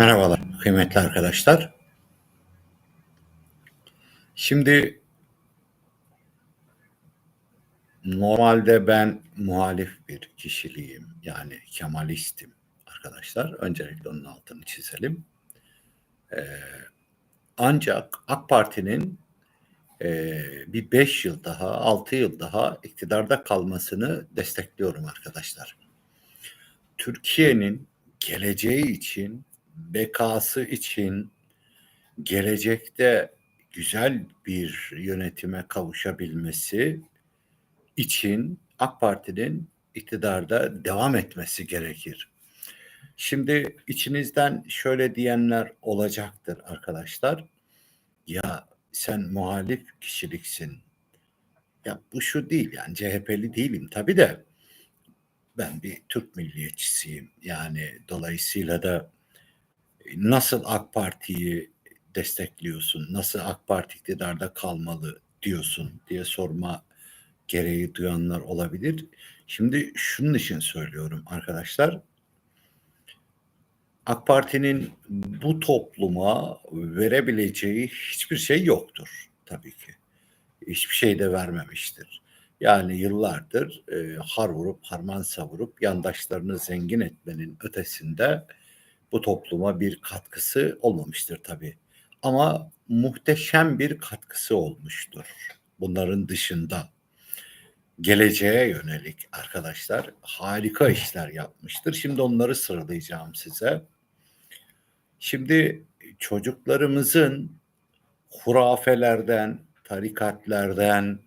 Merhabalar kıymetli arkadaşlar. Şimdi normalde ben muhalif bir kişiliğim. Yani Kemalistim arkadaşlar. Öncelikle onun altını çizelim. Ee, ancak AK Parti'nin e, bir beş yıl daha, altı yıl daha iktidarda kalmasını destekliyorum arkadaşlar. Türkiye'nin geleceği için, bekası için, gelecekte güzel bir yönetime kavuşabilmesi için AK Parti'nin iktidarda devam etmesi gerekir. Şimdi içinizden şöyle diyenler olacaktır arkadaşlar. Ya sen muhalif kişiliksin. Ya bu şu değil yani CHP'li değilim tabii de ben bir Türk milliyetçisiyim. Yani dolayısıyla da nasıl AK Parti'yi destekliyorsun? Nasıl AK Parti iktidarda kalmalı diyorsun diye sorma gereği duyanlar olabilir. Şimdi şunun için söylüyorum arkadaşlar. AK Parti'nin bu topluma verebileceği hiçbir şey yoktur tabii ki. Hiçbir şey de vermemiştir. Yani yıllardır e, har vurup harman savurup yandaşlarını zengin etmenin ötesinde bu topluma bir katkısı olmamıştır tabii. Ama muhteşem bir katkısı olmuştur. Bunların dışında geleceğe yönelik arkadaşlar harika işler yapmıştır. Şimdi onları sıralayacağım size. Şimdi çocuklarımızın hurafelerden, tarikatlerden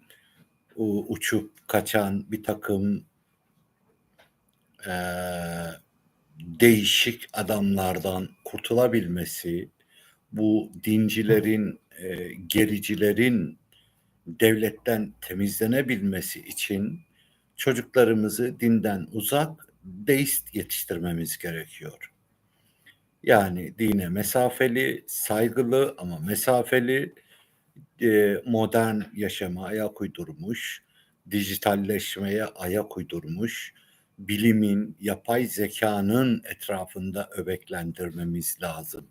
uçup kaçan bir takım e, değişik adamlardan kurtulabilmesi, bu dincilerin, e, gericilerin devletten temizlenebilmesi için çocuklarımızı dinden uzak deist yetiştirmemiz gerekiyor. Yani dine mesafeli, saygılı ama mesafeli, e, modern yaşama ayak uydurmuş, dijitalleşmeye ayak uydurmuş, bilimin, yapay zekanın etrafında öbeklendirmemiz lazım.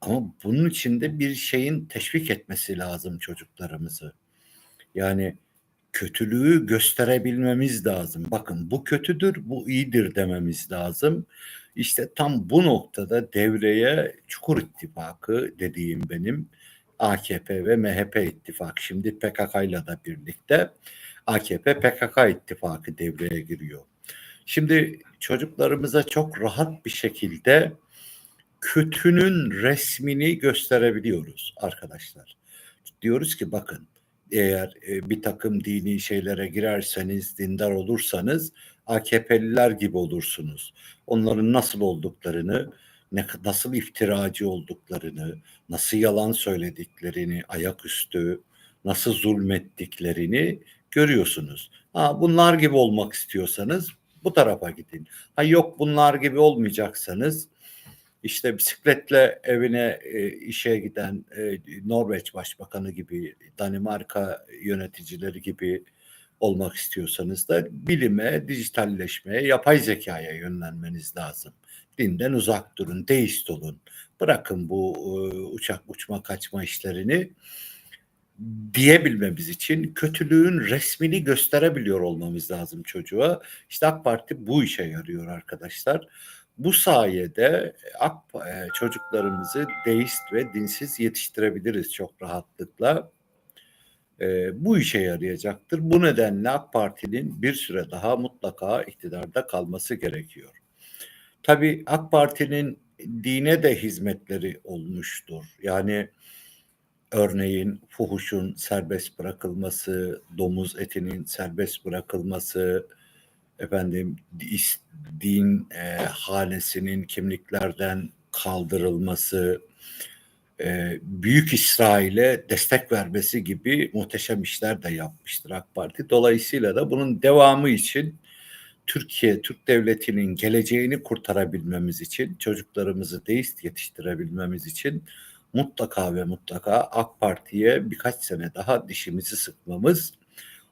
Ama bunun için de bir şeyin teşvik etmesi lazım çocuklarımızı. Yani kötülüğü gösterebilmemiz lazım. Bakın bu kötüdür, bu iyidir dememiz lazım. İşte tam bu noktada devreye Çukur İttifakı dediğim benim AKP ve MHP ittifakı şimdi PKK ile de birlikte AKP PKK ittifakı devreye giriyor. Şimdi çocuklarımıza çok rahat bir şekilde kötünün resmini gösterebiliyoruz arkadaşlar. Diyoruz ki bakın eğer e, bir takım dini şeylere girerseniz, dindar olursanız AKP'liler gibi olursunuz. Onların nasıl olduklarını, ne nasıl iftiracı olduklarını, nasıl yalan söylediklerini, ayaküstü, nasıl zulmettiklerini görüyorsunuz. Ha, bunlar gibi olmak istiyorsanız bu tarafa gidin. Ha yok bunlar gibi olmayacaksanız işte bisikletle evine e, işe giden e, Norveç Başbakanı gibi, Danimarka yöneticileri gibi olmak istiyorsanız da bilime, dijitalleşmeye, yapay zekaya yönlenmeniz lazım. Dinden uzak durun, deist olun. Bırakın bu e, uçak uçma kaçma işlerini diyebilmemiz için kötülüğün resmini gösterebiliyor olmamız lazım çocuğa. İşte AK Parti bu işe yarıyor arkadaşlar. Bu sayede AK, e, çocuklarımızı deist ve dinsiz yetiştirebiliriz çok rahatlıkla. E, bu işe yarayacaktır. Bu nedenle AK Parti'nin bir süre daha mutlaka iktidarda kalması gerekiyor. Tabii AK Parti'nin dine de hizmetleri olmuştur. Yani örneğin fuhuşun serbest bırakılması, domuz etinin serbest bırakılması, efendim din e, hanesinin kimliklerden kaldırılması, e, Büyük İsrail'e destek vermesi gibi muhteşem işler de yapmıştır AK Parti. Dolayısıyla da bunun devamı için Türkiye, Türk Devleti'nin geleceğini kurtarabilmemiz için, çocuklarımızı deist yetiştirebilmemiz için mutlaka ve mutlaka AK Parti'ye birkaç sene daha dişimizi sıkmamız,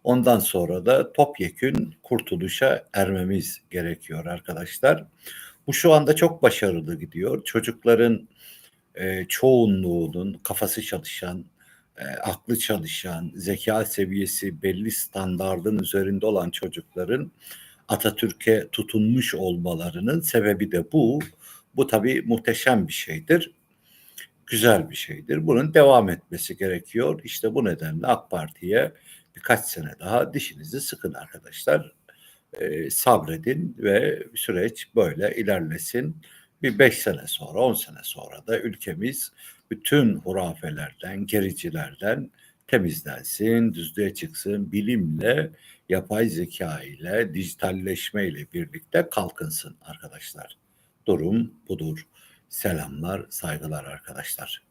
ondan sonra da topyekün kurtuluşa ermemiz gerekiyor arkadaşlar. Bu şu anda çok başarılı gidiyor. Çocukların e, çoğunluğunun kafası çalışan, e, aklı çalışan, zeka seviyesi belli standardın üzerinde olan çocukların Atatürk'e tutunmuş olmalarının sebebi de bu. Bu tabii muhteşem bir şeydir. Güzel bir şeydir. Bunun devam etmesi gerekiyor. İşte bu nedenle AK Parti'ye birkaç sene daha dişinizi sıkın arkadaşlar. Ee, sabredin ve süreç böyle ilerlesin. Bir beş sene sonra, on sene sonra da ülkemiz bütün hurafelerden, gericilerden temizlensin, düzlüğe çıksın, bilimle, yapay zeka ile, dijitalleşme ile birlikte kalkınsın arkadaşlar. Durum budur. Selamlar, saygılar arkadaşlar.